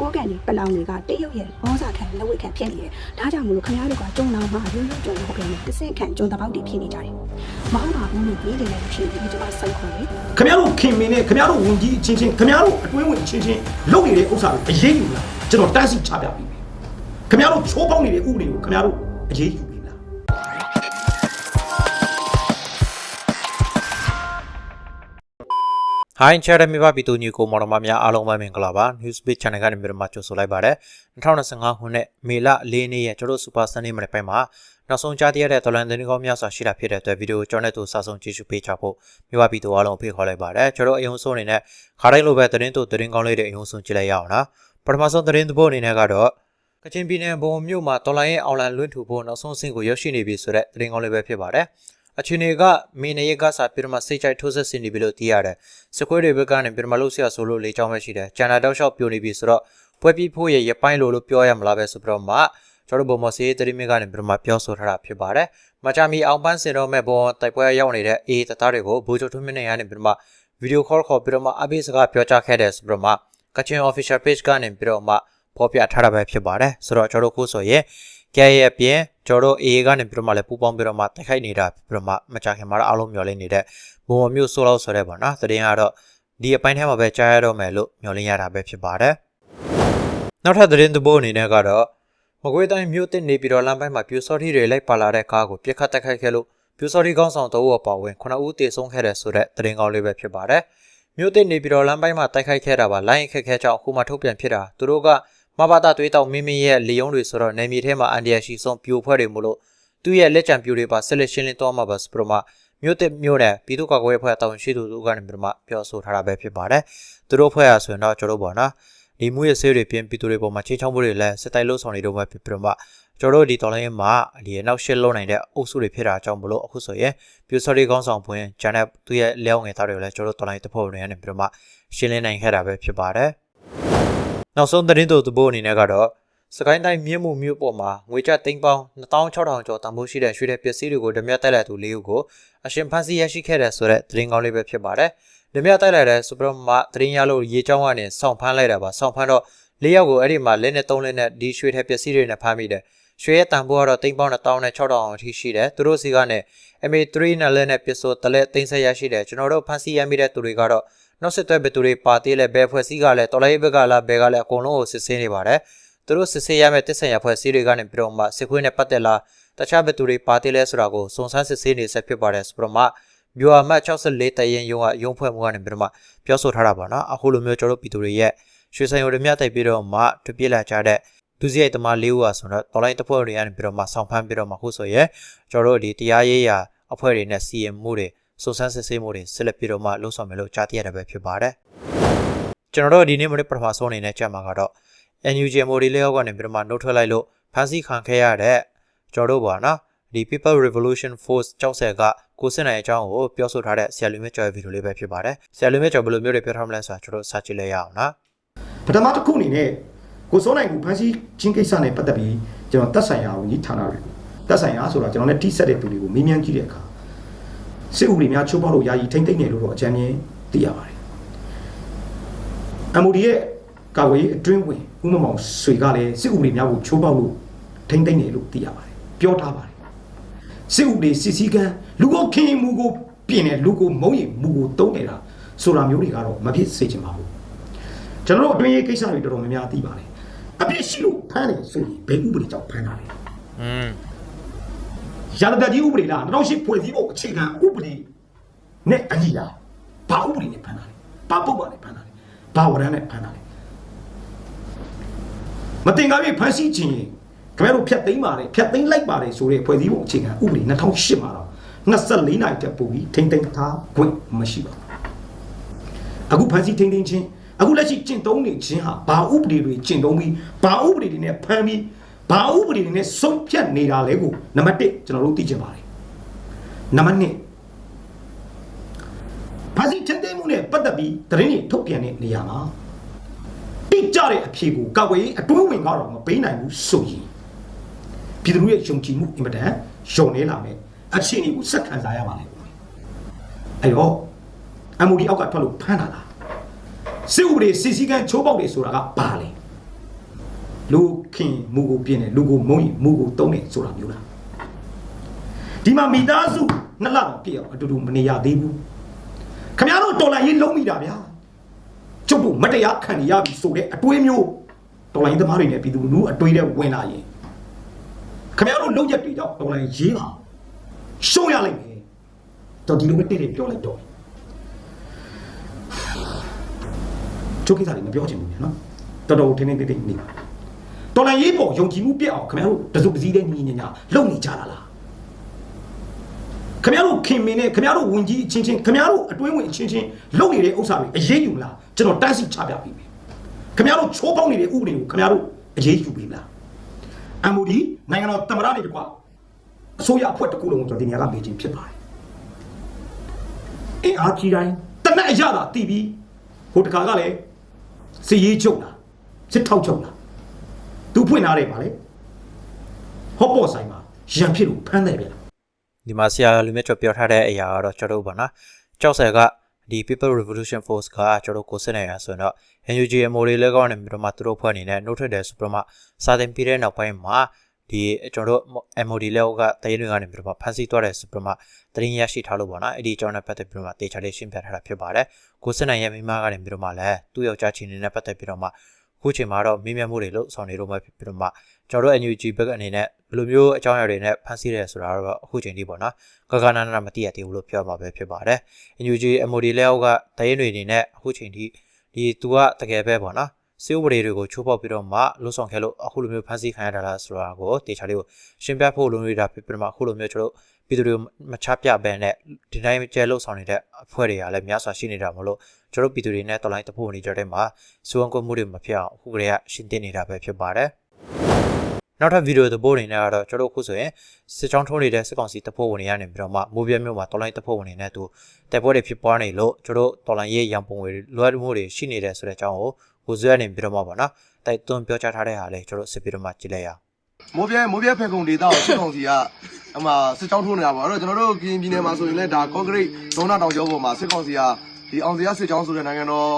ကိုကန်ဒီပလောင်တွေကတရုတ်ရဲ့ဘောစာခံလက်ဝဲခံဖြစ်နေတယ်ဒါကြောင့်မလို့ခင်ဗျားတို့ကကျုံလောင်မှာရွရွကျုံတော့ပြန်နေတစ်စင့်ခံကျုံတပေါက်တွေဖြစ်နေကြတယ်မဟုတ်ပါဘူးလို့ပြည်တယ်လည်းဖြစ်ပြီးကျွန်မစိတ်ခေါ်တယ်ခမရတို့ခင်မင်းနဲ့ခမရတို့ဝင်ကြီးအချင်းချင်းခမရတို့အတွင်းဝင်အချင်းချင်းလုပ်နေတဲ့ဥစ္စာတွေအရေးယူလားကျွန်တော်တန်းစီချပြပြီခမရတို့ချိုးပေါက်နေတဲ့ဥပဒေကိုခမရတို့အရေးယူ ပြီလားဟိုင်းချာရမီပါပီတူညကိုမော်တော်မများအားလုံးပဲမင်္ဂလာပါ Newsbeat Channel ကနေပြန်မှကြိုဆိုလိုက်ပါတယ်2025ခုနှစ်မေလ၄နေ့ရဲ့ကျွန်တော်တို့ Super Sunday မနေ့ပိုင်းမှာနောက်ဆုံးကြားသိရတဲ့တော်လန်သတင်းကောင်းများစွာရှိတာဖြစ်တဲ့အတွက်ဗီဒီယိုကျွန်တော်နဲ့တူစာဆုံးကြည့်ရှုပေးချဖို့မြပါပီတူအားလုံးဖိတ်ခေါ်လိုက်ပါတယ်ကျွန်တော်အယုံဆုံးအနေနဲ့ခါတိုင်းလိုပဲသတင်းတူသတင်းကောင်းလေးတွေအယုံဆုံးကြည့်လိုက်ရအောင်နော်ပထမဆုံးသတင်းသဘောအနေနဲ့ကတော့ကချင်ပြည်နယ်ဘုံမြို့မှာတော်လိုင်းရဲ့အောင်လန်လွင့်ထူဖို့နောက်ဆုံးအဆင့်ကိုရောက်ရှိနေပြီဆိုတဲ့သတင်းကောင်းလေးပဲဖြစ်ပါတယ် အခြေအနေကမင်းနေရကစားပြမစိတ်ကြိုက်ထိုးဆက်ဆင်နေပြီလို့သိရတယ်။စကွဲတွေဘက်ကနေပြမလို့ဆရာဆိုလို့လေကြောင်းပဲရှိတယ်။ကျန်တာတောက်လျှောက်ပြိုနေပြီဆိုတော့ပွဲပြီးဖို့ရဲ့ရပိုင်းလို့လို့ပြောရမလားပဲဆိုပြီးတော့မှကျွန်တော်တို့ဘုံမစီးတရီမီကနေပြမပြောဆိုထားတာဖြစ်ပါတယ်။မချာမီအောင်ပန်းစင်တော့မဲ့ဘုံတိုက်ပွဲရောက်နေတဲ့အေးတသားတွေကိုဘူချိုထွန်းမင်းနေရနေပြမဗီဒီယိုခေါ်ခေါ်ပြီးတော့မှအပိစကားပြောကြားခဲ့တယ်ဆိုပြီးတော့မှကချင် official page ကနေပြီးတော့မှဖော်ပြထားတာပဲဖြစ်ပါတယ်။ဆိုတော့ကျွန်တော်တို့ခုဆိုရင် ကဲရဲ့ပြင်ကျွန်တော်တို့ AA ကနေပြီးတော့မှလည်းပူပေါင်းပြီးတော့မှတိုက်ခိုက်နေတာပြီးတော့မှမကြခင်မှာတော့အားလုံးမျှော်လင့်နေတဲ့ဘုံမျိုးဆိုးလို့ဆိုတဲ့ပေါ့နော်တရင်ကတော့ဒီအပိုင်းထဲမှာပဲကြားရတော့မယ်လို့မျှော်လင့်ရတာပဲဖြစ်ပါတယ်နောက်ထပ်သတင်းသဘောအနေနဲ့ကတော့မကွေးတိုင်းမြို့တစ်နေပြည်တော်လမ်းပိုင်းမှာပြူစော်ထီတွေလိုက်ပါလာတဲ့ကားကိုပြစ်ခတ်တိုက်ခိုက်ခဲ့လို့ပြူစော်ထီကောင်းဆောင်တအုပ်အပါဝင်9ဦးတေဆုံးခဲ့တဲ့ဆိုတဲ့သတင်းကောင်းလေးပဲဖြစ်ပါတယ်မြို့တစ်နေပြည်တော်လမ်းပိုင်းမှာတိုက်ခိုက်ခဲ့တာပါလိုင်းအခက်ခဲကြောင့်အခုမှထုတ်ပြန်ဖြစ်တာသူတို့က မဘာတာသွေးတောက်မင်းမင်းရဲ့လေယုံတွေဆိုတော့နေမြေထဲမှာအန်ဒီယာရှိဆုံးပြိုဖွဲ့တွေမို့လို့သူ့ရဲ့လက်ချံပြိုတွေပါဆက်လက်ရှင်းလင်းသွားမှာပါစပရမမြို့တစ်မြို့နယ်ပြည်သူ့ကာကွယ်ရေးအဖွဲ့တောင်ရှိသူတို့ကနေပြမပြောဆိုထားတာပဲဖြစ်ပါတယ်သူတို့ဖွဲ့ရဆိုရင်တော့ကျွန်တော်တို့ပေါ့နော်ဒီမှုရဲ့ဆေးတွေပြင်ပြည်သူတွေပေါ်မှာချင်းချောင်းမှုတွေလည်းစစ်တိုက်လို့ဆောင်နေတော့မှဖြစ်ပြမကျွန်တော်တို့ဒီတော်လိုင်းမှာဒီနောက်ရှစ်လုံးနိုင်တဲ့အုပ်စုတွေဖြစ်တာကြောင့်မလို့အခုဆိုရင်ပြူစော်ရီကောင်းဆောင်ပွင့်ဂျန်နဲ့သူ့ရဲ့လျောင်းငယ်သားတွေကိုလည်းကျွန်တော်တို့တော်လိုင်းတစ်ဖို့တွေနဲ့ပြမရှင်းလင်းနိုင်ခဲ့တာပဲဖြစ်ပါတယ် နောက်ဆုံးသတင်းတို့သဘောအနေနဲ့ကတော့စကိုင်းတိုင်းမြင်းမှုမြို့ပေါ်မှာငွေကျပ်သိန်းပေါင်း16000ကျော်တန်ဖိုးရှိတဲ့ရွှေတဲ့ပစ္စည်းတွေကိုဓမြတိုက်လိုက်သူလေးဦးကိုအရှင်ဖန်စီရရှိခဲ့တဲ့ဆိုတဲ့သတင်းကောင်းလေးပဲဖြစ်ပါတယ်။ဓမြတိုက်လိုက်တဲ့စူပရမာသတင်းရလို့ရေချောင်းကနေစောင့်ဖမ်းလိုက်တာပါစောင့်ဖမ်းတော့လေးယောက်ကိုအဲ့ဒီမှာလက်နဲ့သုံးလက်နဲ့ဒီရွှေတဲ့ပစ္စည်းတွေနဲ့ဖမ်းမိတယ်။ရွှေရဲ့တန်ဖိုးကတော့သိန်းပေါင်း1000နဲ့6000အထိရှိတယ်။သူတို့စီကနေ MA3 နဲ့လက်နဲ့ပစ္စည်းတလက်သိန်းဆက်ရရှိတယ်ကျွန်တော်တို့ဖန်စီရမိတဲ့သူတွေကတော့ နောက်ဆက်တွဲဘယ်သူတွေပါသေးလဲဘယ်ဖွဲ့စည်းကလဲတော်လိုင်းဘက်ကလားဘယ်ကလဲအကုန်လုံးကိုစစ်ဆေးနေပါတယ်သူတို့စစ်ဆေးရမယ့်တစ်ဆန်ရဖွဲ့စည်းတွေကနေပြီးတော့မှစစ်ခွေးနဲ့ပတ်သက်လားတခြားဘယ်သူတွေပါသေးလဲဆိုတာကိုစုံစမ်းစစ်ဆေးနေဆက်ဖြစ်ပါတယ်ဆိုတော့မှမြို့အမှတ်64တရင်ရုံးကရုံးဖွဲ့မှုကနေပြီးတော့မှပြောဆိုထားတာပါနော်အခုလိုမျိုးကျွန်တော်တို့ပြည်သူတွေရဲ့ရွှေဆိုင်ရုံတွေမြတ်တိုက်ပြီးတော့မှတပြည့်လာကြတဲ့ဒုစရိုက်သမား၄ဦးဟာဆိုတော့တော်လိုင်းတစ်ဖွဲ့တွေကနေပြီးတော့မှဆောင်းဖမ်းပြီးတော့မှခုဆိုရဲကျွန်တော်တို့ဒီတရားရေးရာအဖွဲ့တွေနဲ့စီရင်မှုတွေ စုံစမ်းစစ်ဆေးမှုတွေဆက်လက်ပြီးတော့မှလှုပ်ဆောင်မယ်လို့ကြားသိရတာပဲဖြစ်ပါတယ်။ကျွန်တော်တို့ဒီနေ့မနေ့ပထမဆုံးအနေနဲ့ကြက်မှာကတော့ NUG မိုဒီလေးယောက်ကနေပြီးတော့မှနှုတ်ထွက်လိုက်လို့ဖမ်းဆီးခံခဲ့ရတဲ့ကျွန်တော်တို့ပါနော်ဒီ People Revolution Force ကြောက်ဆယ်ကကိုစစ်နိုင်အကြောင်းကိုပြောဆိုထားတဲ့ဆရာလူမြတ်ကျော်ရဲ့ဗီဒီယိုလေးပဲဖြစ်ပါတယ်။ဆရာလူမြတ်ကျော်ဘယ်လိုမျိုးတွေပြောထားမလဲဆိုတာကျွန်တော်စကြည့်လိုက်ရအောင်နော်ပထမတစ်ခုအနေနဲ့ကိုစိုးနိုင်ကိုဖမ်းဆီးချင်းကိစ္စနဲ့ပတ်သက်ပြီးကျွန်တော်တက်ဆိုင်ရာဝန်ကြီးဌာနတွေတက်ဆိုင်ရာဆိုတာကျွန်တော်နဲ့တိဆက်တဲ့သူတွေကိုမေးမြန်းကြည့်တဲ့အခါ စစ်ဥပဒေများချိုးဖောက်လို့ယာယီထိမ့်သိမ့်နေလို့တော့အကြမ်းမြင်သိရပါတယ် MOD ရဲ့ကာဝေးအတွင်းဝင်ဥမမောင်ဆွေကလည်းစစ်ဥပဒေများကိုချိုးဖောက်လို့ထိမ့်သိမ့်နေလို့သိရပါတယ်ပြောထားပါတယ်စစ်ဥပဒေစစ်စည်းကမ်းလူကိုခင်မှုကိုပြင်နေလူကိုမုံရင်မူကိုတုံးနေတာဆိုတာမျိုးတွေကတော့မဖြစ်စေချင်ပါဘူးကျွန်တော်တို့အတွင်းရေးကိစ္စတွေတော်တော်များများသိပါတယ်အပြစ်ရှိလို့ဖမ်းတယ်ဆိုရင်ဘယ်ဥပဒေကြောင့်ဖမ်းတာလဲ။อืม ရာဇသတ်ကြီးဥပဒေလား2008ဖွဲ့စည်းပုံအခြေခံဥပဒေနဲ့အညီလားဘာဥပဒေနဲ့ဖမ်းတာလဲဘာပုဒ်ပါနဲ့ဖမ်းတာလဲဘာဝရမ်းနဲ့ဖမ်းတာလဲမတင်ကားပြီးဖမ်းဆီးခြင်းရင်ခင်ဗျားတို့ဖြတ်သိမ်းပါတယ်ဖြတ်သိမ်းလိုက်ပါတယ်ဆိုတဲ့ဖွဲ့စည်းပုံအခြေခံဥပဒေ2008မှာတော့24နိုင်တက်ပို့ပြီးထိမ့်သိမ်းထားခွင့်မရှိပါဘူးအခုဖမ်းဆီးထိမ့်သိမ်းခြင်းအခုလက်ရှိကျင့်သုံးနေခြင်းဟာဘာဥပဒေတွေကျင့်သုံးပြီးဘာဥပဒေတွေနဲ့ဖမ်းပြီး ဘာဥပဒေတွေနဲ့ဆုံးဖြတ်နေတာလဲကိုနံပါတ်1ကျွန်တော်တို့သိချင်ပါတယ်နံပါတ်2ဖမ်းဆီးထိမ့်သိမ်းမှုနဲ့ပတ်သက်ပြီးသတင်းတွေထုတ်ပြန်တဲ့နေရာမှာတိကျတဲ့အဖြေကိုကာကွယ်ရေးအတွင်းဝင်ကတော့မပေးနိုင်ဘူးဆိုရင်ပြည်သူလူရဲ့ယုံကြည်မှုအင်မတန်ယုံနေလာမယ်အခြေအနေကိုဆက်ခံစားရပါလိမ့်မယ်အဲ့တော့ MOD အောက်ကထွက်လို့ဖမ်းတာလားစစ်ဥပဒေစစ်စည်းကမ်းချိုးပေါက်တယ်ဆိုတာကဘာလဲ လူခင်မူကိုပြင်းတယ်လူကိုမုံရင်မူကိုတုံးတယ်ဆိုတာမျိုးလားဒီမှာမိသားစုနှစ်လတော့ပြည့်အောင်အတူတူမနေရသေးဘူးခင်ဗျားတို့တော်လိုင်းရေးလုံးမိတာဗျာကျုပ်တို့မတရားခံရပြီဆိုတဲ့အတွေးမျိုးတော်လိုင်းသမားတွေနဲ့ပြည်သူလူထုအတွေးတဲ့ဝင်လာရင်ခင်ဗျားတို့လုံးရက်တွေကြောင့်တော်လိုင်းရေးပါရှုံးရလိမ့်မယ်တော့ဒီလိုပဲတိတိပြောလိုက်တော့ကျုပ်ကိစ္စတွေမပြောချင်ဘူးဗျာနော်တော်တော်ထင်းထင်းတိတိနေပါ တော်လိုင်းရေးပေါ်ယုံကြည်မှုပြည့်အောင်ခင်ဗျားတို့တစုတစည်းတဲ့ညီညာညာလုံနေကြတာလားခမရတို့ခင်မင်းနဲ့ခမရတို့ဝင်ကြီးအချင်းချင်းခမရတို့အတွင်းဝင်အချင်းချင်းလုပ်နေတဲ့ဥစ္စာတွေအရေးယူမလားကျွန်တော်တန်းစီချပြပေးမယ်ခမရတို့ချိုးပေါက်နေတဲ့ဥပဒေကိုခမရတို့အရေးယူပေးမလား MOD နိုင်ငံတော်သမ္မတတွေတကွာအစိုးရအဖွဲ့တစ်ခုလုံးကိုကျွန်တော်ဒီနေရာကပေးခြင်းဖြစ်ပါတယ်အင်းအားကြီးတိုင်းတနက်အရတာတည်ပြီးဟိုတခါကလည်းစီရေးချုပ်လားစစ်ထောက်ချုပ်လား သူဖွင့်ထားတယ်ပါလေဟော့ပေါ်ဆိုင်မှာရံဖြစ်လို့ဖမ်းတယ်ဗျာဒီမှာဆရာလူမြတ်ကျော်ပြောထားတဲ့အရာကတော့ကျွန်တော်တို့ပါနော်ကြောက်ဆယ်ကဒီ People Revolution Force ကကျွန်တော်ကိုစစ်နေရဆိုရင်တော့ NUG MOD လက်ကောင်းနေပြီးတော့မှသူတို့ဖွဲ့အနေနဲ့နှုတ်ထွက်တယ်ဆိုပြီးတော့မှစာတင်ပြီးတဲ့နောက်ပိုင်းမှာဒီကျွန်တော်တို့ MOD လက်ကတရင်တွေကနေပြီးတော့မှဖမ်းဆီးသွားတယ်ဆိုပြီးတော့မှတရင်ရရှိထားလို့ပေါ့နော်အဲ့ဒီအကြောင်းနဲ့ပတ်သက်ပြီးတော့မှတေချာလေးရှင်းပြထားတာဖြစ်ပါတယ်ကိုစစ်နိုင်ရဲ့မိမကနေပြီးတော့မှလည်းသူ့ယောက်ျားချင်းနေနဲ့ပတ်သက်ပြီးတော့မှ ခုချိန်မှာတော့မိမြတ်မှုတွေလို့ဆောင်နေတော့မှဖြစ်ပြီးတော့မှကျွန်တော်တို့ NUG ဘက်အနေနဲ့ဘယ်လိုမျိုးအကြောင်းအရာတွေနဲ့ဖမ်းဆီးတယ်ဆိုတာတော့အခုချိန်ထိပေါ့နော်ကကနာနာမသိရသေးဘူးလို့ပြောမှာပဲဖြစ်ပါတယ်။ NUG MOD လက်အောက်ကတရင်တွေအနေနဲ့အခုချိန်ထိဒီသူကတကယ်ပဲပေါ့နော်။စေဥပဒေတွေကိုချိုးဖောက်ပြီးတော့မှလွတ်ဆောင်ခဲ့လို့အခုလိုမျိုးဖမ်းဆီးခံရတာလားဆိုတာကိုတေချာလေးကိုရှင်းပြဖို့လိုနေတာဖြစ်ပြီးတော့မှအခုလိုမျိုးကျွန်တော်တို့ ပြည်သူတွေမချပြဘဲနဲ့ဒီတိုင်းကျဲလှုပ်ဆောင်နေတဲ့အဖွဲ့တွေကလည်းများစွာရှိနေတာမလို့ကျွန်တော်တို့ပြည်သူတွေနဲ့တော်လိုင်းတဖို့နေကြတဲ့မှာစုံကွမှုတွေမဖြစ်အောင်အခုကလေးကရှင်းတင်နေတာပဲဖြစ်ပါတယ်။နောက်ထပ်ဗီဒီယိုသဘောအနေနဲ့ကတော့ကျွန်တော်အခုဆိုရင်စစ်ကြောင်းထုံးနေတဲ့စစ်ကောင်စီတပ်ဖွဲ့ဝင်တွေကနေပြီးတော့မှမိုးပြဲမြို့မှာတော်လိုင်းတပ်ဖွဲ့ဝင်တွေနဲ့သူတိုက်ပွဲတွေဖြစ်ပွားနေလို့ကျွန်တော်တော်လိုင်းရေးရန်ပုံငွေလွှဲမှုတွေရှိနေတယ်ဆိုတဲ့အကြောင်းကိုကိုဇွဲနေပြီးတော့မှပေါ့နော်တိုက်တွန်းပြောကြားထားတဲ့ဟာလေးကျွန်တော်စစ်ပြီးတော့မှကြည့်လိုက်ရအောင် မိုးပြဲမိုးပြဲဖက်ကုံဒေတာကိုစစ်ကောင်စီကအမှစစ်ကြောင်းထိုးနေတာပေါ့အဲ့တော့ကျွန်တော်တို့ကရင်ပြည်နယ်မှာဆိုရင်လည်းဒါကော့ဂရိတ်ဒေါနာတောင်ကျောပေါ်မှာစစ်ကောင်စီကဒီအောင်စရာစစ်ကြောင်းဆိုတဲ့နိုင်ငံတော်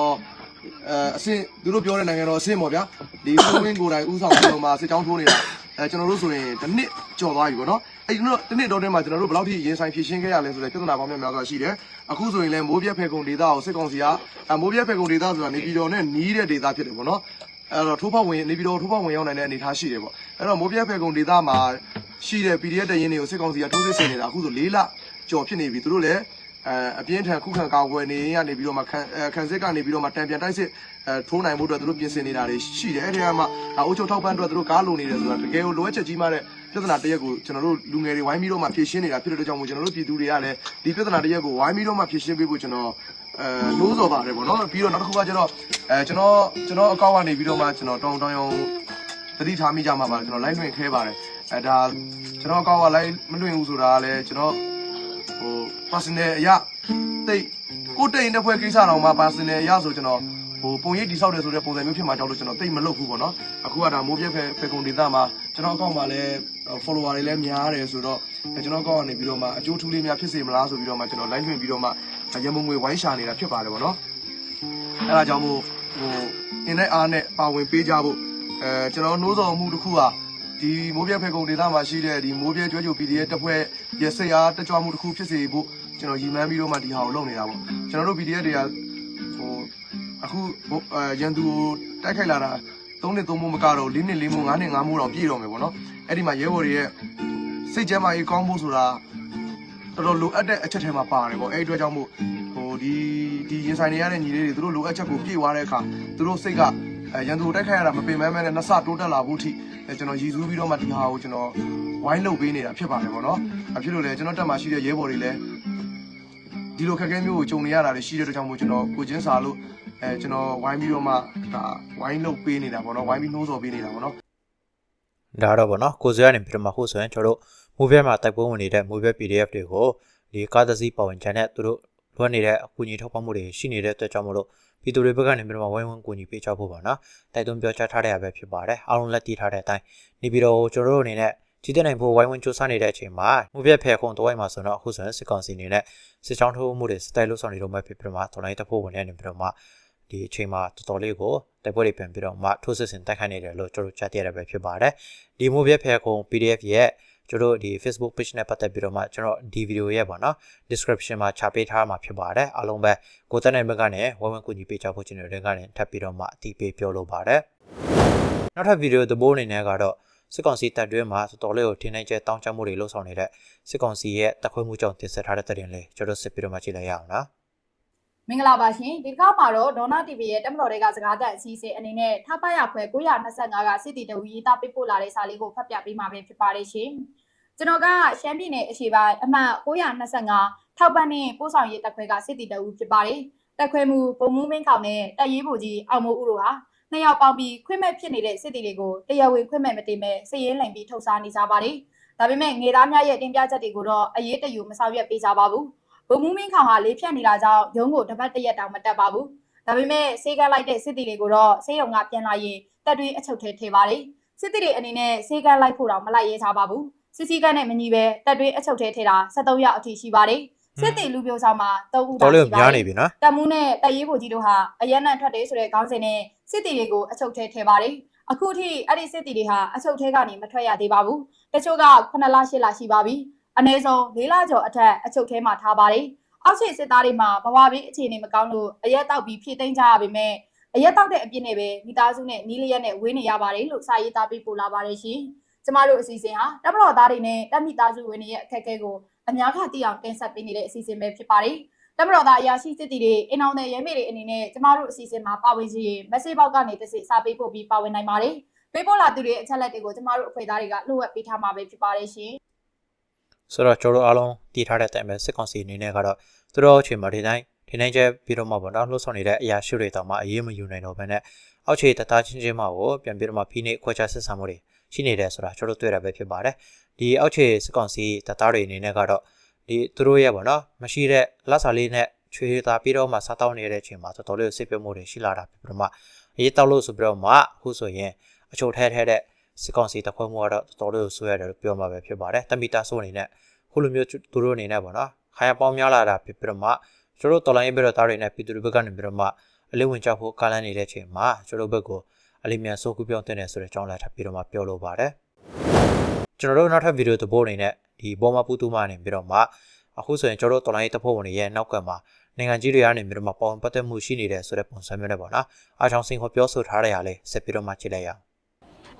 အဲအဆင့်သူတို့ပြောတဲ့နိုင်ငံတော်အဆင့်ပေါ့ဗျာဒီဖုန်းဝင်းကိုယ်တိုင်ဥဆောင်ပြီးတော့မှစစ်ကြောင်းထိုးနေတာအဲကျွန်တော်တို့ဆိုရင်တစ်နှစ်ကျော်သွားပြီပေါ့နော်အဲ့ဒီတော့တစ်နှစ်တော့တည်းမှာကျွန်တော်တို့ဘယ်လောက်ထိရင်ဆိုင်ဖြည့်ရှင်းခဲ့ရလဲဆိုတဲ့ပြဿနာပေါင်းများများစွာရှိတယ်အခုဆိုရင်လည်းမိုးပြဲဖက်ကုံဒေတာကိုစစ်ကောင်စီကမိုးပြဲဖက်ကုံဒေတာဆိုတာနေပြည်တော်နဲ့နီးတဲ့ဒေတာဖြစ်တယ်ပေါ့နော် အဲ့တော့ထိုးဖောက်ဝင်နေပြီးတော့ထိုးဖောက်ဝင်ရောက်နိုင်တဲ့အနေအထားရှိတယ်ပေါ့အဲ့တော့မိုးပြဲဖယ်ကုံဒေသမှာရှိတဲ့ PDF တရင်တွေကိုစစ်ကောင်စီကထိုးစစ်ဆင်နေတာအခုဆို၄လကျော်ဖြစ်နေပြီသူတို့လည်းအဲအပြင်းထန်ခုခံကာကွယ်နေရနေပြီးတော့မှခံခံစစ်ကနေပြီးတော့မှတံပြန်တိုက်စစ်အဲထိုးနိုင်မှုအတွက်သူတို့ပြင်ဆင်နေတာတွေရှိတယ်အဲ့ဒီကမှအုပ်ချုပ်ထောက်ပံ့အတွက်သူတို့ကားလိုနေတယ်ဆိုတာတကယ်ကိုလိုအပ်ချက်ကြီးမှတဲ့ ပြဿနာတစ်ရက်ကိုကျွန်တော်တို့လူငယ်တွေဝိုင်းပြီးတော့မှဖြေရှင်းနေတာဖြစ်တဲ့အတွက်ကြောင့်မို့ကျွန်တော်တို့ပြည်သူတွေကလည်းဒီပြဿနာတစ်ရက်ကိုဝိုင်းပြီးတော့မှဖြေရှင်းပေးဖို့ကျွန်တော်အဲနိုးစော်ပါတယ်ပေါ့နော်ပြီးတော့နောက်တစ်ခုကကျတော့အဲကျွန်တော်ကျွန်တော်အကောင့်ကနေပြီးတော့မှကျွန်တော်တောင်းတောင်းရုံသတိထားမိကြမှာပါကျွန်တော် line လွှင့်ခဲပါတယ်အဲဒါကျွန်တော်အကောင့်က line မလွှင့်ဘူးဆိုတာကလည်းကျွန်တော်ဟို personal အရာတိတ်ကိုတိတ်တဲ့ဖွဲ့ကိစ္စတော့မှ personal အရာဆိုကျွန်တော်ဟို ပုံရိပ်တိဆောက်တယ်ဆိုတဲ့ပုံစံမျိုးဖြစ်မှာကြောက်လို့ကျွန်တော်တိတ်မလုပ်ဘူးပေါ့နော်အခုကဒါမိုးပြက်ဖက်ဖက်ကွန်ဒေတာမှာကျွန်တော်အကောင့်မှာလည်း follower တွေလည်းများတယ်ဆိုတော့ကျွန်တော်အကောင့်ကနေပြီးတော့မှအကျိုးထူးလေးများဖြစ်စေမလားဆိုပြီးတော့မှကျွန်တော် line လွှင့်ပြီးတော့မှရမုံငွေဝိုင်းရှာနေတာဖြစ်ပါတယ်ပေါ့နော်အဲဒါကြောင့်မို့ဟိုအင်းနဲ့အားနဲ့ပါဝင်ပေးကြဖို့အဲကျွန်တော်နှိုးဆော်မှုတစ်ခုဟာဒီမိုးပြဲဖဲကုံဒေသမှာရှိတဲ့ဒီမိုးပြဲကျွဲကြို PDF တပ်ဖွဲ့ရဲ့စိတ်အားတကြွမှုတစ်ခုဖြစ်စေဖို့ကျွန်တော်ရည်မှန်းပြီးတော့မှဒီဟာကိုလုပ်နေတာပေါ့ကျွန်တော်တို့ PDF တွေကဟို အခုအဲရန်သူကိုတိုက်ခိုက်လာတာ၃နှစ်၃မိုးမကတော့၄နှစ်၄မိုး၅နှစ်၅မိုးတော့ပြည့်တော့မယ်ပေါ့နော်အဲ့ဒီမှာရဲဘော်တွေရဲ့စိတ်ကြမ်းမာရေးကောင်းဖို့ဆိုတာတော်တော်လိုအပ်တဲ့အချက်ထဲမှာပါတယ်ပေါ့အဲ့ဒီအတွက်ကြောင့်မို့ဟိုဒီဒီရင်ဆိုင်နေရတဲ့ညီလေးတွေသူတို့လိုအပ်ချက်ကိုပြည့်သွားတဲ့အခါသူတို့စိတ်ကအဲရန်သူတိုက်ခိုက်ရတာမပင်ပန်းမဲနဲ့နှစ်ဆတိုးတက်လာဖို့အထိအဲကျွန်တော်ရည်စူးပြီးတော့မှဒီဟာကိုကျွန်တော်ဝိုင်းလုပ်ပေးနေတာဖြစ်ပါတယ်ပေါ့နော်အဖြစ်လို့လေကျွန်တော်တက်မှာရှိတဲ့ရဲဘော်တွေလည်းဒီလိုခက်ခဲမျိုးကိုကြုံနေရတာတွေရှိတဲ့အတွက်ကြောင့်မို့ကျွန်တော်ကိုချင်းစာလို့ အဲကျွန်တော်ဝိုင်းပြီးတော့မှဒါဝိုင်းလုပ်ပေးနေတာပေါ့နော်ဝိုင်းပြီးနှိုးဆော်ပေးနေတာပေါ့နော်ဒါတော့ဗောနော်ကိုဇွဲကနေပြီးတော့မှခုဆိုရင်ကျွန်တော်တို့ movie မှာတိုက်ပွဲဝင်နေတဲ့ movie PDF တွေကိုဒီကားသစီးပေါ်ဝင်ချန်တဲ့သူတို့လွှတ်နေတဲ့အကူအညီထောက်ပံ့မှုတွေရှိနေတဲ့အတွက်ကြောင့်မလို့ပြည်သူတွေဘက်ကနေပြီးတော့မှဝိုင်းဝန်းကူညီပေးချဖို့ပါနော်တိုက်တွန်းပြောကြားထားတဲ့အပဲဖြစ်ပါတယ်အားလုံးလက်တည်ထားတဲ့အတိုင်းနေပြီးတော့ကျွန်တော်တို့အနေနဲ့ကြီးတဲ့နိုင်ဖို့ဝိုင်းဝန်းစူးစမ်းနေတဲ့အချိန်မှာ movie ဖဲခုံတော့ဝိုင်းမှာဆိုတော့အခုဆိုရင်စစ်ကောင်စီအနေနဲ့စစ်ချောင်းထိုးမှုတွေစတိုင်လို့ဆောင်နေတော့မှဖြစ်ပြီးတော့မှတော်လိုင်းတပ်ဖို့ဝင်နေနေပြီးတော့မှ ဒီအချိန်မှာတော်တော်လေးကိုတိုက်ပွဲတွေပြန်ပြီးတော့မှထိုးစစ်ဆင်တိုက်ခိုက်နေတယ်လို့ကျွန်တော်တို့ကြားသိရတာပဲဖြစ်ပါတယ်ဒီမိုးပြဖဲခုံ PDF ရဲ့ကျွန်တော်တို့ဒီ Facebook page နဲ့ပတ်သက်ပြီးတော့မှကျွန်တော်ဒီဗီဒီယိုရဲ့ပေါ့နော် description မှာချပေးထားမှာဖြစ်ပါတယ်အားလုံးပဲကိုတက်နိုင်ဘက်ကနေဝဝကူညီပေးချဖို့ကျွန်တော်တို့ကနေထပ်ပြီးတော့မှအတိပေးပြောလိုပါတယ်နောက်ထပ်ဗီဒီယိုသဘောအနေနဲ့ကတော့စစ်ကောင်စီတပ်တွင်းမှာတော်တော်လေးကိုထင်းနိုင်ကျတောင်းချမှုတွေလှုပ်ဆောင်နေတဲ့စစ်ကောင်စီရဲ့တပ်ခွဲမှုကြောင့်တင်ဆက်ထားတဲ့တဲ့ရင်လေးကျွန်တော်စစ်ပြီးတော့မှကြည့်လိုက်ရအောင်နော် မင်္ဂလာပါရှင်ဒီတစ်ခါမှာတော့ဒေါနာ TV ရဲ့တက်မတော်တွေကစကားသက်အစည်းအဝေးအနေနဲ့ထပ်ပရဖွဲ925ကစစ်တီတဝီရေးသားပေးပို့လာတဲ့စာလေးကိုဖတ်ပြပေးမှာပဲဖြစ်ပါတယ်ရှင်ကျွန်တော်ကရှမ်းပြည်နယ်အရှေ့ပိုင်းအမှတ်925ထောက်ပံ့နဲ့ပို့ဆောင်ရေးတက်ခွဲကစစ်တီတဝီဖြစ်ပါတယ်တက်ခွဲမှုပုံမှုမင်းခေါင်နဲ့တက်ရေးဘူကြီးအောင်မိုးဦးတို့ဟာနှစ်ယောက်ပေါင်းပြီးခွင့်မဲ့ဖြစ်နေတဲ့စစ်တီတွေကိုတရားဝင်ခွင့်မဲ့မတင်မဲ့စည်ရင်းလိမ်ပြီးထုတ်စားနေကြပါတယ်ဒါပေမဲ့ငေသားများရဲ့တင်ပြချက်တွေကိုတော့အရေးတယူမဆောင်ရွက်ပေးကြပါဘူး ဘုံမူးမင်းခေါင်ဟာလေးဖြတ်နေတာကြောင့်ရုံးကိုတစ်ပတ်တစ်ရက်တောင်မတက်ပါဘူး။ဒါပေမဲ့စေကလိုက်တဲ့စစ်တီတွေကိုတော့စေယုံကပြန်လာရင်တက်တွေးအချုပ်ထဲထည့်ပါတယ်။စစ်တီတွေအနေနဲ့စေကလိုက်ဖို့တော့မလိုက်ရဲကြပါဘူး။စစ်စီကနဲ့မညီပဲတက်တွေးအချုပ်ထဲထည့်တာ73ရောက်အထိရှိပါတယ်။စစ်တီလူပြိုဆောင်မှာ3ဦးတော်သာလေးရှိကိုပါများတနေယ်ပြီနော်။တက်မှုနဲ့တက်ရေးကိုကြီးတို့ဟာအရန်နံထွက်တယ်ဆိုတဲ့ခေါင်းစဉ်နဲ့စစ်တီတွေကိုအချုပ်ထဲထည့်ပါတယ်။အခုထိအဲ့ဒီစစ်တီတွေဟာအချုပ်ထဲကနေမထွက်ရသေးပါဘူး။တချို့က9လ10လရှိပါပြီ။ အနည်းဆုံး၄လကျော်အထက်အချုပ်ထဲမှာထားပါတယ်။အောက်ခြေစစ်သားတွေမှာဘဝဘေးအခြေအနေမကောင်းလို့အရက်တောက်ပြီးဖြည့်သိမ်းကြရပေမဲ့အရက်တောက်တဲ့အပြစ်နဲ့ပဲမိသားစုနဲ့နီးလျက်နဲ့ဝေးနေရပါတယ်လို့စာရေးသားပေးပို့လာပါတယ်ရှင်။ကျမတို့အစီအစဉ်ဟာတပ်မတော်သားတွေနဲ့တပ်မိသားစုဝင်တွေရဲ့အခက်အခဲကိုအများကသိအောင်တင်ဆက်ပေးနေတဲ့အစီအစဉ်ပဲဖြစ်ပါတယ်။တပ်မတော်သားအရာရှိစစ်တီတွေအင်အောင်တဲ့ရဲမေတွေအနေနဲ့ကျမတို့အစီအစဉ်မှာပါဝင်စီရင် message box ကနေတစ်စိစာပေးပို့ပြီးပါဝင်နိုင်ပါတယ်။ပေးပို့လာသူတွေအချက်လက်တွေကိုကျမတို့အဖွဲ့သားတွေကလှုပ်ဝက်ပေးထားမှာပဲဖြစ်ပါတယ်ရှင်။ ဆိုတော့ကျွန်တော်တို့အားလုံးတည်ထားတဲ့အတိုင်းပဲစစ်ကောင်စီအနေနဲ့ကတော့သူတို့အချိန်မှာဒီတိုင်းဒီတိုင်းကျပြီးတော့မှပေါ့နော်လှုပ်ဆောင်နေတဲ့အရာရှိတွေတောင်မှအရေးမယူနိုင်တော့ဘဲနဲ့အောက်ခြေတသားချင်းချင်းမှကိုပြန်ပြီးတော့မှဖိနှိပ်ခွဲခြားဆက်ဆံမှုတွေရှိနေတယ်ဆိုတာကျွန်တော်တို့တွေ့ရပဲဖြစ်ပါတယ်ဒီအောက်ခြေစစ်ကောင်စီတသားတွေအနေနဲ့ကတော့ဒီသူတို့ရဲ့ပေါ့နော်မရှိတဲ့လက်စာလေးနဲ့ချွေသားပြီးတော့မှစားတောင်းနေတဲ့အချိန်မှာတော်တော်လေးစစ်ပြမှုတွေရှိလာတာပြီးတော့မှအရေးတောက်လို့ဆိုပြီးတော့မှအခုဆိုရင်အချို့ထဲထဲတဲ့ စစ်ကောင်စီတခွဲမှုကတော့တော်တော်လေးဆွဲရတယ်လို့ပြောမှာပဲဖြစ်ပါတယ်တမီတာဆိုအနေနဲ့ခုလိုမျိုးသူတို့အနေနဲ့ပေါ့နော်ခါရပေါင်းများလာတာဖြစ်ပြီးတော့မှကျွန်တော်တို့တော်လိုင်းရေးဘက်တော့တားတွေနဲ့ပြည်သူတွေဘက်ကနေပြီးတော့မှအလေးဝင်ကြဖို့ကာလန်းနေတဲ့အချိန်မှာကျွန်တော်တို့ဘက်ကိုအလေးမြန်စိုးကူပြောင်းတင်နေဆိုတဲ့အကြောင်းလည်းထပ်ပြီးတော့မှပြောလိုပါတယ်ကျွန်တော်တို့နောက်ထပ်ဗီဒီယိုသဘောအနေနဲ့ဒီဘောမပူတူမနေပြီးတော့မှအခုဆိုရင်ကျွန်တော်တို့တော်လိုင်းရေးတပ်ဖွဲ့ဝင်တွေရဲ့နောက်ကမှာနိုင်ငံကြီးတွေကနေပြီးတော့မှပေါင်ပတ်သက်မှုရှိနေတဲ့ဆိုတဲ့ပုံစံမျိုးနဲ့ပေါ့နော်အားကြောင့်စင်ခေါ်ပြောဆိုထားတဲ့ຢာလေးဆက်ပြီးတော့မှကြည့်လိုက်ရအောင်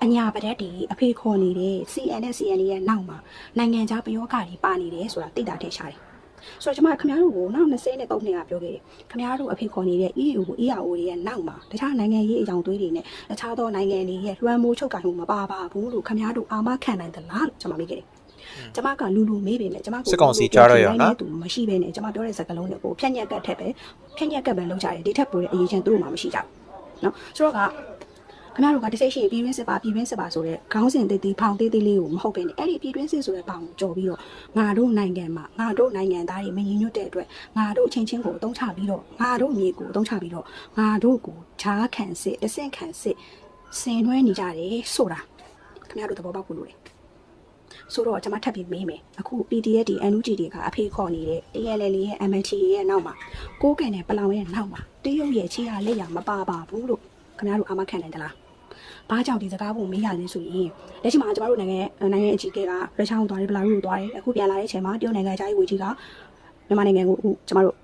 အညာပရက်တီအဖေခေါ်နေတဲ့ CN နဲ့ CN ရဲ့နောက်မှာနိုင်ငံခြားပယောဂတွေပါနေတယ်ဆိုတာသိတာထည့်ရှားတယ်။ဆိုတော့ကျွန်မခင်ဗျားတို့ကိုနောက်20နဲ့3နှစ်ကပြောခဲ့တယ်။ခင်ဗျားတို့အဖေခေါ်နေတဲ့ EU ကို EAO တွေရဲ့နောက်မှာတခြားနိုင်ငံရေးအကြောင်းသွေးတွေနဲ့တခြားသောနိုင်ငံတွေရဲ့လွှမ်းမိုးချုပ်ကိုင်မှုမပါပါဘူးလို့ခင်ဗျားတို့အာမခံနိုင်သလားလို့ကျွန်မမေးခဲ့တယ်။ကျွန်မကလူလူမေးပေမဲ့ကျွန်မကိုစစ်ကောင်စီကြားတော့ရောနော်သူမရှိဘဲနဲ့ကျွန်မပြောတဲ့စကားလုံးတွေကိုဖြန့်ညက်ကတ်ထက်ပဲဖြန့်ညက်ကတ်ပဲလုပ်ကြတယ်ဒီထက်ပိုတဲ့အရေးချင်းသူတို့မှမရှိကြဘူး။နော်ဆိုတော့က ခင်ဗျားတို့ကတစ်စိတ်ရှိရင်ပြည်တွင်းစစ်ပါပြည်တွင်းစစ်ပါဆိုတဲ့ခေါင်းစဉ်သေးသေးဖောင်သေးသေးလေးကိုမဟုတ်ပဲねအဲ့ဒီပြည်တွင်းစစ်ဆိုတဲ့ဘောင်ကိုကြော်ပြီးတော့ငါတို့နိုင်ငံမှာငါတို့နိုင်ငံသားတွေမငြိမ်ညွတ်တဲ့အတွက်ငါတို့အချင်းချင်းကိုအသုံးချပြီးတော့ငါတို့မြေကိုအသုံးချပြီးတော့ငါတို့ကိုဈာခံစစ်အဆင့်ခံစစ်ဆင်နွှဲနေကြတယ်ဆိုတာခင်ဗျားတို့သဘောပေါက်ဖို့လိုတယ်ဆိုတော့ကျွန်မထပ်ပြီးမေးမယ်အခု PDF ဒီ NUG တွေကအဖေခေါ်နေတဲ့ TLL ရဲ့ MNT ရဲ့နောက်မှာကိုးကန်တဲ့ပလောင်ရဲ့နောက်မှာတရုတ်ရဲ့ချီရလက်ရမပါပါဘူးလို့ခင်ဗျားတို့အာမခံနိုင်သလား ဘာကြောင့်ဒီစကားကိုမေးရလဲဆိုရင်လက်ရှိမှာကျမတို့နိုင်ငံနိုင်ငံအကြီးအကဲကရုရှားကိုသွားတယ်ဘလာရုစ်ကိုသွားတယ်အခုပြန်လာတဲ့အချိန်မှာတရုတ်နိုင်ငံအကြီးအဝေကြီးကမြန်မာနိုင်ငံကိုအခုကျမတို့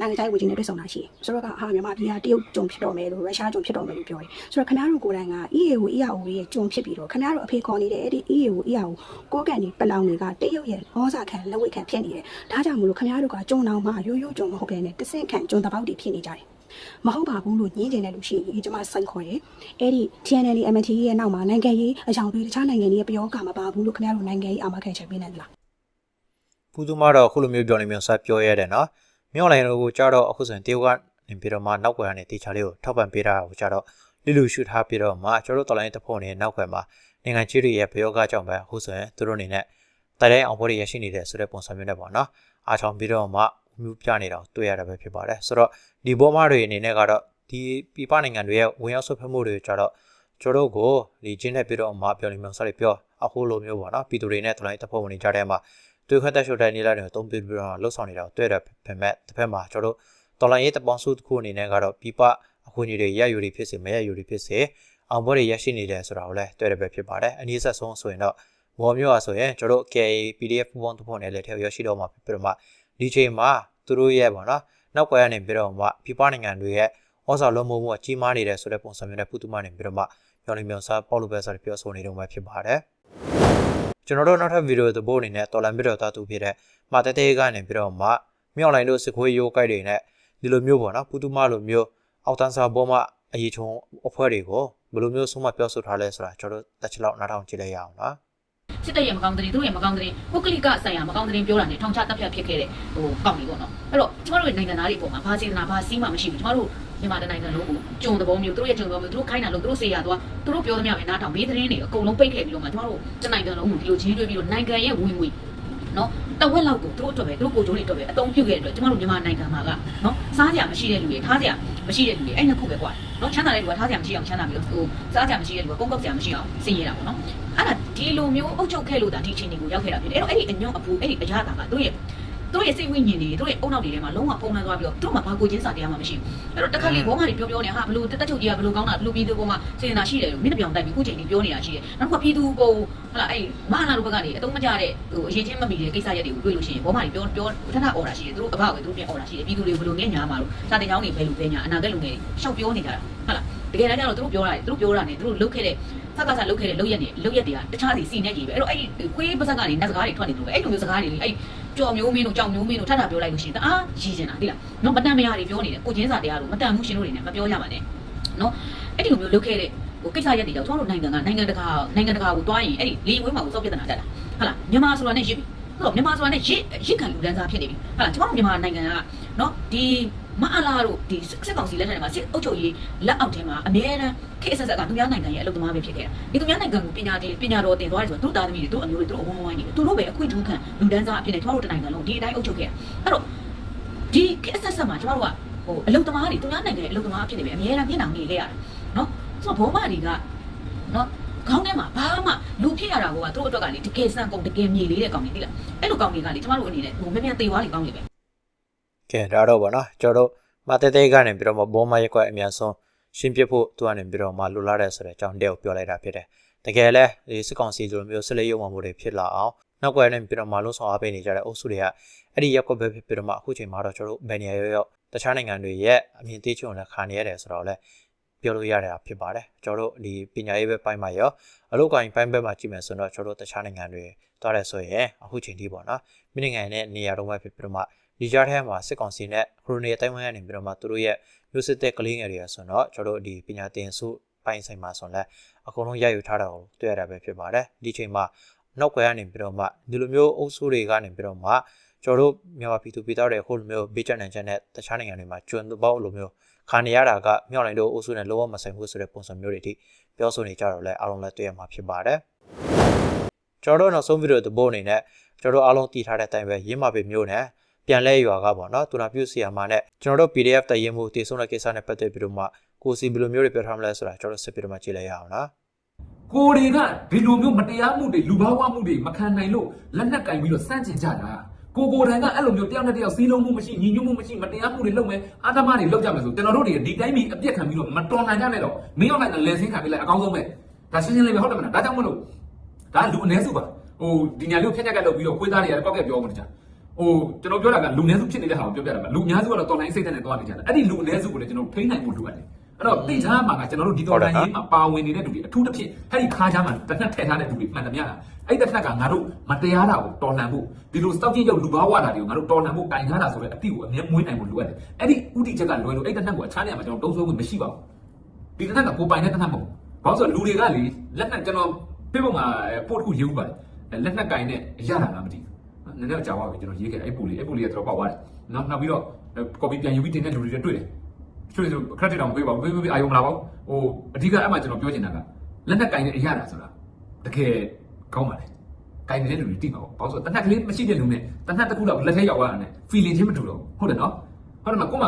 နိုင်ငံခြားရေးဝန်ကြီးနဲ့တွေ့ဆုံတာရှိတယ်။ဆိုတော့ကဟာမြန်မာပြည်ကတရုတ်ဂျုံဖြစ်တော့မယ်လို့ရုရှားဂျုံဖြစ်တော့မယ်လို့ပြောတယ်။ဆိုတော့ခင်ဗျားတို့ကိုယ်တိုင်က EAO EAO ရဲ့ဂျုံဖြစ်ပြီးတော့ခင်ဗျားတို့အဖေခေါ်နေတဲ့အဲ့ဒီ EAO EAO ကိုကန်ဒီပလောင်တွေကတရုတ်ရဲ့ဩဇာခံလက်ဝဲခံဖြစ်နေတယ်။ဒါကြောင့်မလို့ခင်ဗျားတို့ကဂျုံတော်မှာရိုးရိုးဂျုံမဟုတ်ဘဲနဲ့တဆင့်ခံဂျုံတပေါက်တွေဖြစ်နေကြတယ်။ မဟုတ်ပါဘူးလို့ညင်းကျင်တဲ့လူရှိရင်ကျွန်မစိုက်ခေါ်တယ်။အဲ့ဒီ TNL MT ရဲ့နောက်မှာနိုင်ငံရေးအကြောင်းတွေတခြားနိုင်ငံတွေရဲ့ပြောကမပါဘူးလို့ခင်ဗျားတို့နိုင်ငံရေးအာမခံချက်ပေးနိုင်သလားပူသူမတော့အခုလိုမျိုးပြောနေမျိုးဆက်ပြောရတယ်နော်မြောက်လိုင်းတို့ကိုကြတော့အခုဆိုရင်တရုတ်ကနေပြီးတော့မှနောက်ွယ်ကနေတေချာလေးကိုထောက်ပံ့ပေးတာကိုကြတော့လူလူရှုထားပြီးတော့မှကျွန်တော်တို့တော်လိုင်းတစ်ဖို့နေနောက်ွယ်မှာနိုင်ငံကြီးတွေရဲ့ဘယောဂကြောင့်ပဲအခုဆိုရင်သူတို့အနေနဲ့တိုင်တိုင်းအောင်ပွဲတွေရရှိနေတယ်ဆိုတဲ့ပုံစံမျိုးနဲ့ပေါ့နော်အားချောင်းပြီးတော့မှမျိုးပြနေတာကိုတွေ့ရတာပဲဖြစ်ပါတယ်ဆိုတော့ ဒီဘောမတွေအနေနဲ့ကတော့ဒီပြပနိုင်ငံတွေရဲ့ဝင်ရောက်ဆွတ်ဖက်မှုတွေကြတော့ကျွန်တော်တို့ကိုဒီကျင်းနဲ့ပြီးတော့မှပြောနေမျိုးစတယ်ပြောအခုလိုမျိုးပေါ့နော်ပြည်သူတွေနဲ့တော်လိုင်းတစ်ဖို့ဝင်နေကြတဲ့မှာတွေ့ခွင့်တက်ရှုတဲ့နေလာတွေကိုတုံးပြပြီးတော့လှုပ်ဆောင်နေတာကိုတွေ့ရပေမဲ့တစ်ဖက်မှာကျွန်တော်တို့တော်လိုင်းရေးတပေါင်းစုတစ်ခုအနေနဲ့ကတော့ပြပအခွင့်အရေးတွေရယူတွေဖြစ်စေမရယူတွေဖြစ်စေအောင်ပွဲတွေရရှိနေတယ်ဆိုတာကိုလည်းတွေ့ရပဲဖြစ်ပါတယ်အနည်းဆက်ဆုံးဆိုရင်တော့ဘောမျိုးအားဆိုရင်ကျွန်တော်တို့ KA PDF ပူပေါင်းတစ်ဖွဲ့နဲ့လည်းထည့်ရရှိတော့မှာဖြစ်ပြီးတော့မှဒီချိန်မှာသူတို့ရဲ့ပေါ့နော် နောက်ကွယ်ကနေပြီးတော့မှပြပနိုင်ငံတွေရဲ့ဩဇာလွှမ်းမိုးမှုအကြီးမားနေတယ်ဆိုတဲ့ပုံစံမျိုးနဲ့ပုတုမနေပြီးတော့မှပြောနေမျိုးစားပေါ့လိုပဲဆိုပြီးပြောဆိုနေတော့မှဖြစ်ပါတယ်ကျွန်တော်တို့နောက်ထပ်ဗီဒီယိုသဘောအနေနဲ့တော်လန်ဗီဒီယိုသားသူဖြစ်တဲ့မာတဲတဲကနေပြီးတော့မှမြောက်လိုင်းတို့စစ်ခွေးရိုးကိုက်တွေနဲ့ဒီလိုမျိုးပေါ့နော်ပုတုမလိုမျိုးအောက်တန်းစာပေါ်မှာအရေးချုံအဖွဲ့တွေကိုဘယ်လိုမျိုးဆုံးမပြောဆိုထားလဲဆိုတာကျွန်တော်တို့တက်ချလောက်နားထောင်ကြည့်လိုက်ရအောင်နော် စစ်တပ်ရဲ့မကောင်းတဲ့သူတို့ရဲ့မကောင်းတဲ့ပုဂ္ဂလိကဆိုင်ရာမကောင်းတဲ့ပြောတာနဲ့ထောင်ချတပ်ဖြတ်ဖြစ်ခဲ့တဲ့ဟိုကောင်းပြီပေါ့နော်အဲ့တော့ကျမတို့ရဲ့နိုင်ငံသားတွေအပေါ်မှာဘာစေတနာဘာစီးမှမရှိဘူးကျမတို့မြန်မာတိုင်းနိုင်ငံလုံးကိုကြုံသဘောမျိုးသူတို့ရဲ့ကြုံသဘောမျိုးသူတို့ခိုင်းတာလို့သူတို့စေရသွားသူတို့ပြောသမျှပဲနားထောင်ဘေးသတင်းတွေအကုန်လုံးပိတ်ခဲ့ပြီးတော့မှကျမတို့တနိုင်ငံလုံးကိုဒီလိုချင်းတွေးပြီးတော့နိုင်ငံရဲ့ဝင်ဝင် နော်တဝက်လောက်ကိုသူတို့အတွက်ပဲသူတို့ကိုကြိုးတွေအတွက်ပဲအတုံးပြုတ်ခဲ့တဲ့အတွက်ကျမတို့မြန်မာနိုင်ငံမှာကနော်စားကြမရှိတဲ့လူတွေထားကြမရှိတဲ့လူတွေအဲ့နှစ်ခုပဲကွာနော်ချမ်းသာတဲ့လူကထားကြမရှိအောင်ချမ်းသာပြီးတော့ဟိုစားကြမရှိတဲ့လူကကုန်းကောက်ကြမရှိအောင်စင်ရတာပေါ့နော်အဲ့ဒါဒီလိုမျိုးအုပ်ချုပ်ခဲ့လို့ဒါဒီအချိန်တွေကိုရောက်ခဲ့တာဖြစ်တယ်အဲ့တော့အဲ့ဒီအညွန့်အဖူအဲ့ဒီအရာတာကတို့ရဲ့ တို့ရဲ့စိတ်ဝိညာဉ်တွေတို့ရဲ့အုံနောက်တွေထဲမှာလုံးဝဖုံးလွှမ်းသွားပြီးတော့တို့မှာဘာကိုချင်းစာတရားမှမရှိဘူးအဲ့တော့တစ်ခါလေဘောမတွေပြောပြောနေဟာဘလို့တက်ချုပ်ကြီးကဘလို့ကောင်းတာဘလို့ပြည်သူပေါ်မှာစေတနာရှိတယ်လို့မင်းတပြောင်တိုက်ပြီးခုချိန်ကြီးပြောနေတာရှိတယ်နောက်တစ်ခါပြည်သူပေါ်ဟလာအဲ့မဟာနာတို့ဘက်ကနေအတုံးမကြတဲ့ဟိုအရေးချင်းမမီတဲ့ကိစ္စရက်တွေကိုတွေ့လို့ရှိရင်ဘောမတွေပြောပြောထထအော်တာရှိတယ်တို့အဘကိုတို့ပြန်အော်တာရှိတယ်ပြည်သူတွေဘလို့ငဲ့ညာမှာလို့စာတင်ကြောင်းတွေဘယ်လိုပဲညာအနာဂတ်လူငယ်တွေရှောက်ပြောနေကြတာဟုတ်လားတကယ်တမ်းကျတော့တို့ပြောတာတို့ပြောတာနဲ့တို့လုတ်ခဲ့တဲ့စကားစားလုတ်ခဲ့တဲ့လုတ်ရက်တွေလုတ်ရက်တွေကတခြားစီစီနဲ့ကြီးပဲအဲ့တော့အဲ့ဒီခွေးပါဇက်ကနေနတ်စကားတွေထွက်နေလို့ပဲအဲ့လိုမျိုးစကားတွေလေအဲ့ ကြော်မျိုးမင်းတို့ကြောင်မျိုးမင်းတို့ထထပြောလိုက်လို့ရှိရင်တအားရည်ကျင်တာသိလားနော်မတန်မရတွေပြောနေတယ်ကိုချင်းစာတရားတို့မတန်မှုရှင်တို့တွေနဲ့မပြောရပါနဲ့နော်အဲ့ဒီလိုမျိုးလုတ်ခဲ့တဲ့ဟိုကိစ္စရက်တွေကြောင့်ကျွန်တော်တို့နိုင်ငံကနိုင်ငံတကာနိုင်ငံတကာကိုတွားရင်အဲ့ဒီလေဝဲမှာကိုစောက်ပြဿနာတက်တာဟုတ်လားမြန်မာဆိုတာနဲ့ရစ်ပြီဟုတ်တော့မြန်မာဆိုတာနဲ့ရစ်ရစ်ခံလူဒန်းစားဖြစ်နေပြီဟုတ်လားကျွန်တော်တို့မြန်မာနိုင်ငံကနော်ဒီ မအလာတို့ဒီစစ်ကောင်စီလက်ထက်မှာစစ်အုပ်ချုပ်ရေးလက်အောက်ထဲမှာအများအားခေတ်အဆက်ဆက်ကသူများနိုင်ငံရဲ့အလုပ်သမားပဲဖြစ်ခဲ့တာဒီသူများနိုင်ငံကိုပညာတင်ပညာတော်တင်သွားတယ်ဆိုတော့သူတို့သားသမီးတွေသူတို့အမျိုးတွေသူတို့အဝန်းဝိုင်းနေတယ်သူတို့ပဲအခွင့်အထူးခံလူဒန်းစားအဖြစ်နဲ့ကျွန်တော်တို့တနိုင်ငံလုံးဒီအတိုင်းအုပ်ချုပ်ခဲ့တာအဲ့တော့ဒီခေတ်အဆက်ဆက်မှာကျွန်တော်တို့ကဟိုအလုပ်သမားတွေသူများနိုင်ငံရဲ့အလုပ်သမားအဖြစ်နေပဲအများအားမျက်နှာငေခဲ့ရတယ်နော်ဆိုတော့ဘောမတွေကနော်ခေါင်းထဲမှာဘာမှလူဖြစ်ရတာကသူတို့အတွက်ကလေတကယ်စံကုန်တကယ်မြေလေးတဲ့ကောင်တွေသိလားအဲ့လိုကောင်တွေကလေကျွန်တော်တို့အနေနဲ့ဟိုမြန်မြန်သေသွားလေကောင်းလေပဲ ကဲဒါတော့ဗောနော်ကျွန်တော်တို့မတဲတဲကနေပြီးတော့မှဘောမရက်ကွက်အများဆုံးရှင်းပြဖို့သူကနေပြီးတော့မှလိုလားတဲ့ဆိုတဲ့အကြောင်းတဲ့ကိုပြောလိုက်တာဖြစ်တယ်တကယ်လဲဒီစစ်ကောင်စီလိုမျိုးစစ်လေးရုံမှမှုတွေဖြစ်လာအောင်နောက်ကွယ်နဲ့ပြီးတော့မှလုံးဆောင်အားပေးနေကြတဲ့အုပ်စုတွေကအဲ့ဒီရက်ကွက်ပဲဖြစ်ပြီးတော့မှအခုချိန်မှာတော့ကျွန်တော်တို့ဘယ်နေရာရောက်ရောက်တခြားနိုင်ငံတွေရဲ့အမြင်သေးချုံနဲ့ခါနေရတယ်ဆိုတော့လဲပြောလို့ရတာဖြစ်ပါတယ်ကျွန်တော်တို့ဒီပညာရေးပဲပိုင်းမှာရောအလုပ်ကိုင်းပိုင်းဘက်မှာကြည့်မယ်ဆိုတော့ကျွန်တော်တို့တခြားနိုင်ငံတွေသွားတယ်ဆိုရင်အခုချိန်ထိပေါ့နော်မိနိုင်ငံနဲ့နေရာတော့ပဲဖြစ်ပြီးတော့မှ ဒီကြားထဲမှာစစ်ကောင်စီနဲ့ခရိုနီအတိုင်းဝိုင်းကနေပြီးတော့မှသူတို့ရဲ့မျိုးစစ်တဲ့ကလေးငယ်တွေဆိုတော့ကျွန်တော်တို့ဒီပညာသင်စုပိုင်းဆိုင်မှာဆိုရင်လည်းအကုန်လုံးရယူထားတာကိုတွေ့ရတာပဲဖြစ်ပါတယ်ဒီချိန်မှာနောက်ကွယ်ကနေပြီးတော့မှဒီလိုမျိုးအုပ်စုတွေကနေပြီးတော့မှကျွန်တော်တို့မြန်မာပြည်သူပြည်သားတွေဟိုလိုမျိုးဘေးကျနိုင်ချက်နဲ့တခြားနိုင်ငံတွေမှာကျွန်းပေါက်လိုမျိုးခါနေရတာကမြောက်နိုင်တို့အုပ်စုနဲ့လောဘမဆိုင်ဘူးဆိုတဲ့ပုံစံမျိုးတွေအထိပြောဆိုနေကြတော့လဲအားလုံးလည်းတွေ့ရမှာဖြစ်ပါတယ်ကျွန်တော်တို့နောက်ဆုံးဗီဒီယိုသဘောအနေနဲ့ကျွန်တော်တို့အားလုံးတည်ထားတဲ့အတိုင်းပဲရင်းမာပေမျိုးနဲ့ ပြန်လဲရွာကပေါ့နော်တူနာပြုစီယာမာနဲ့ကျွန်တော်တို့ PDF တရင်မှုတည်ဆုံးတဲ့ကိစ္စနဲ့ပတ်သက်ပြီးတော့မှကိုစီဘယ်လိုမျိုးတွေပြောထားမလဲဆိုတာကျွန်တော်စစ်ပြီးတော့မှကြည့်လိုက်ရအောင်နော်ကိုတွေကဒီလိုမျိုးမတရားမှုတွေလူဘာဝမှုတွေမခံနိုင်လို့လက်နက်ကင်ပြီးတော့စန့်ကျင်ကြတာကိုကိုတိုင်ကအဲ့လိုမျိုးတယောက်နဲ့တယောက်စီးလုံးမှုမရှိညီညွတ်မှုမရှိမတရားမှုတွေလုပ်မယ်အာသမတွေလုပ်ကြမယ်ဆိုကျွန်တော်တို့တွေဒီတိုင်းပြီးအပြစ်ခံပြီးတော့မတော်နိုင်ကြနဲ့တော့မင်းရောက်လိုက်တဲ့လက်ဆင်းခံပြီးလိုက်အကောင်းဆုံးပဲဒါရှင်းရှင်းလေးပဲဟုတ်တယ်မလားဒါကြောင့်မလို့ဒါလူအ ਨੇ စုပါဟိုဒီညာလေးကိုဖျက်ချက်ကလုပ်ပြီးတော့ခွေးသားတွေကပောက်ကက်ပြောမှတကြ ဟိုကျွန်တော်ပြောတာကလူ ਨੇ စုဖြစ်နေတဲ့ဟာကိုပြောပြတာပါလူအများစုကတော့တော်လိုင်းစိတ်နဲ့သွားနေကြတယ်အဲ့ဒီလူအ ਨੇ စုကိုလည်းကျွန်တော်ထိန်းနိုင်ဖို့လိုအပ်တယ်အဲ့တော့တိထားမှာကကျွန်တော်တို့ဒီတော်လိုင်းရေးမှာပါဝင်နေတဲ့လူတွေအထူးသဖြင့်အဲ့ဒီခါးချမ်းမှာတစ်နှက်ထည့်ထားတဲ့လူတွေမှန်သမျှအဲ့ဒီတစ်နှက်ကငါတို့မတရားတာကိုတော်လှန်ဖို့ဒီလိုစောက်ကြည့်ရောက်လူဘာဝတာတွေကိုငါတို့တော်လှန်ဖို့တိုင်ထားတာဆိုတဲ့အတိကိုအမြဲမွေးနိုင်ဖို့လိုအပ်တယ်အဲ့ဒီဥတီချက်ကလွယ်လို့အဲ့ဒီတစ်နှက်ကိုအခြားနေရာမှာကျွန်တော်တုံးဆွဲဖို့မရှိပါဘူးဒီတစ်နှက်ကကိုပိုင်တဲ့တစ်နှက်မဟုတ်ဘူးဘာလို့ဆိုလူတွေကလေလက်နှက်ကျွန်တော်ပြပုံမှာပို့တစ်ခုရေးဥပါတယ်လက်နှက်ကင်နဲ့ရတာလားမသိဘူး နည်းနည်းကြာသွားပြီကျွန်တော်ရေးခဲ့အဲ့ပူလေးအဲ့ပူလေးကတော့ပေါက်သွားတယ်နောက်နောက်ပြီးတော့ copy ပြန်ယူပြီးတင်တဲ့လူတွေတွေ့တယ်ကျွေးဆို credit တောင်ပေးပါဘူးပေးပေးအာယုံမလာပါဘူးဟိုအဓိကအဲ့မှာကျွန်တော်ပြောချင်တာကလက်နက်ကင်တဲ့အရာတာဆိုတာတကယ်ကောင်းပါလေကင်နေတဲ့လူတွေတိပါဘူးဘာလို့ဆိုတနက်ကလေးမရှိတဲ့လူနဲ့တနက်တစ်ခုလောက်လက်ထဲရောက်သွားတာနဲ့ feeling ချင်းမတူတော့ဘူးဟုတ်တယ်နော်ဟုတ်တယ်မကိုမ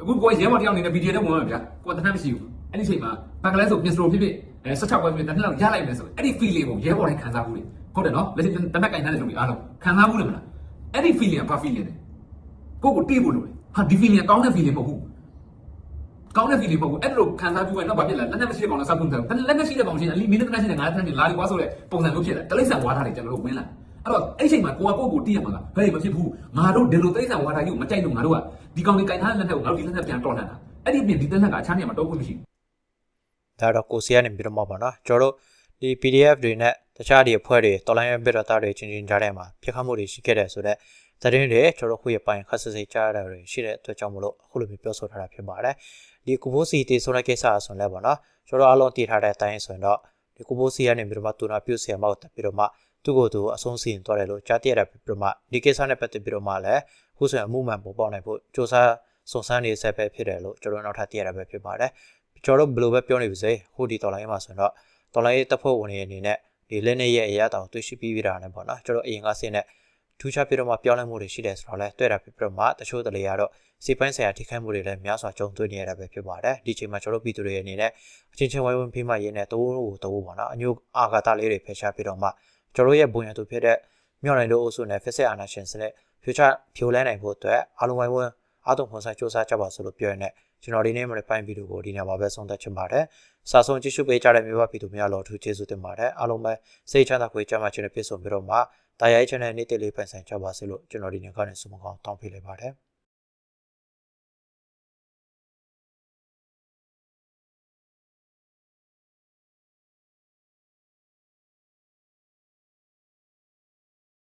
အခုကိုရဲမော်တယောက်နေနဲ့ video နဲ့ဝင်မှာဗျာကိုတနက်မရှိဘူးအဲ့ဒီချိန်မှာဘက်ကလေးဆို pistol ဖြစ်ဖြစ်အဲ16ပွဲဖြစ်တနက်လောက်ရလိုက်မယ်ဆိုအဲ့ဒီ feeling ကိုရဲဘော်တိုင်းခံစားဘူးလေ ဟုတ်တယ်နော်လက်ရှိတနက်ကင်တဲ့လူတွေအားလုံးခံစားဘူးလေမလားအဲ့ဒီ feeling ကဘာ feeling လဲကိုကိုတိဖို့လို့လေဟာဒီ feeling ကကောင်းတဲ့ feeling မဟုတ်ဘူးကောင်းတဲ့ feeling မဟုတ်ဘူးအဲ့လိုခံစားပြီးရင်တော့ဘာဖြစ်လဲလက်နဲ့မရှိတဲ့ကောင်လည်းစောက်ကုန်တယ်လက်နဲ့ရှိတဲ့ကောင်ချင်းအလီမင်းနဲ့တန်းချင်းနဲ့ငါးတန်းချင်းလာလီကွာဆိုတဲ့ပုံစံမျိုးဖြစ်လာတလိမ့်ဆန်ဝါထားတယ်ကျွန်တော်တို့ဝင်လာအဲ့တော့အဲ့ချိန်မှာကိုကကိုကိုတီးရမှာကဘယ်မဖြစ်ဘူးငါတို့ဒီလိုတလိမ့်ဆန်ဝါထားကြီးကိုမကြိုက်လို့ငါတို့ကဒီကောင်လေးကင်ထားတဲ့လက်နဲ့ကိုငါတို့ဒီလက်နဲ့ပြန်တော်လှန်တာအဲ့ဒီပြင်ဒီလက်နဲ့ကအခြားနေရာမှာတော့ခွင့်မရှိဘူးဒါတော့ကိုစီကနေပြီးတော့မှပါနော်ကျွန်တော်တို့ဒီ PDF တွေနဲ့ တခြားဒီအဖွဲ့တွေတော်လိုင်းရဲ့ဘစ်တော်သားတွေချင်းချင်းကြားထဲမှာပြစ်ခတ်မှုတွေရှိခဲ့တဲ့ဆိုတော့သတင်းတွေကျွန်တော်ခုရပိုင်းခက်ဆစ်စိတ်ကြားရတာတွေရှိတဲ့အတွက်ကြောင့်မလို့အခုလိုမျိုးပြောဆိုထားတာဖြစ်ပါတယ်ဒီကိုဘိုးစီတေဆိုတဲ့ကိစ္စအဆွန်လဲပေါ့နော်ကျွန်တော်အားလုံးတည်ထားတဲ့အတိုင်းဆိုရင်တော့ဒီကိုဘိုးစီကနေပြီးတော့မှတူနာပြုတ်ဆီယမောက်တက်ပြီးတော့မှသူ့ကိုယ်သူအဆုံးစီရင်သွားတယ်လို့ကြားသိရတာပြီးတော့မှဒီကိစ္စနဲ့ပတ်သက်ပြီးတော့မှလည်းခုဆိုရင်အမှုမှန်ပေါ်ပေါက်နိုင်ဖို့စ조사စုံစမ်းနေဆက်ပဲဖြစ်တယ်လို့ကျွန်တော်နောက်ထပ်သိရတာပဲဖြစ်ပါတယ်ကျွန်တော်တို့ဘယ်လိုပဲပြောနေပါစေဟိုဒီတော်လိုင်းမှာဆိုရင်တော့တော်လိုင်းရဲ့တပ်ဖွဲ့ဝင်တွေအနေနဲ့ ဒီလက်နဲ့ရဲ့အရာတောင်တွေ့ရှိပြီးပြတာနဲ့ပေါ့နော်ကျွန်တော်အရင်ကစင်းနဲ့ထူးခြားပြီးတော့မှပြောင်းလဲမှုတွေရှိတယ်ဆိုတော့လဲတွေ့တာဖြစ်ပြီးတော့မှတချို့တလေရတော့စီပိုင်းဆိုင်ရာထိခိုက်မှုတွေလည်းများစွာကြုံတွေ့နေရတာပဲဖြစ်ပါတယ်ဒီချိန်မှာကျွန်တော်ပြည်သူတွေအနေနဲ့အချင်းချင်းဝိုင်းဝန်းဖိမရင်းနဲ့တိုးကိုတိုးပေါ့နော်အညိုအာဃာတလေးတွေဖယ်ရှားပြီးတော့မှကျွန်တော်ရဲ့ဘုံရတူဖြစ်တဲ့မြောက်နိုင်တို့အုပ်စုနဲ့ Fixed Action စနစ် future ဖြိုလဲနိုင်ဖို့အတွက်အားလုံးဝိုင်းဝန်းအားလုံးခွန်ဆိုင်စ조사ကြပါစို့လို့ပြောရတဲ့ ကျွန်တော်ဒီနေ့မှာပိုင်းဗီဒီယိုကိုဒီနေ့မှာပဲဆုံးသက်ချင်ပါတယ်။စာဆုံးကြည့်ရှုပေးကြတဲ့မျိုးပါဗီဒီယိုများလို့အထူးကျေးဇူးတင်ပါတယ်။အားလုံးပဲစိတ်ချမ်းသာခွေးကြမှာခြင်းနဲ့ပြည့်စုံပြီးတော့မှတာယာရဲ့ channel နေ့တလေးပိုင်ဆိုင်ကြပါစေလို့ကျွန်တော်ဒီနေ့ကနေဆုမကောင်းတောင်းပေးလိုက်ပါတယ်။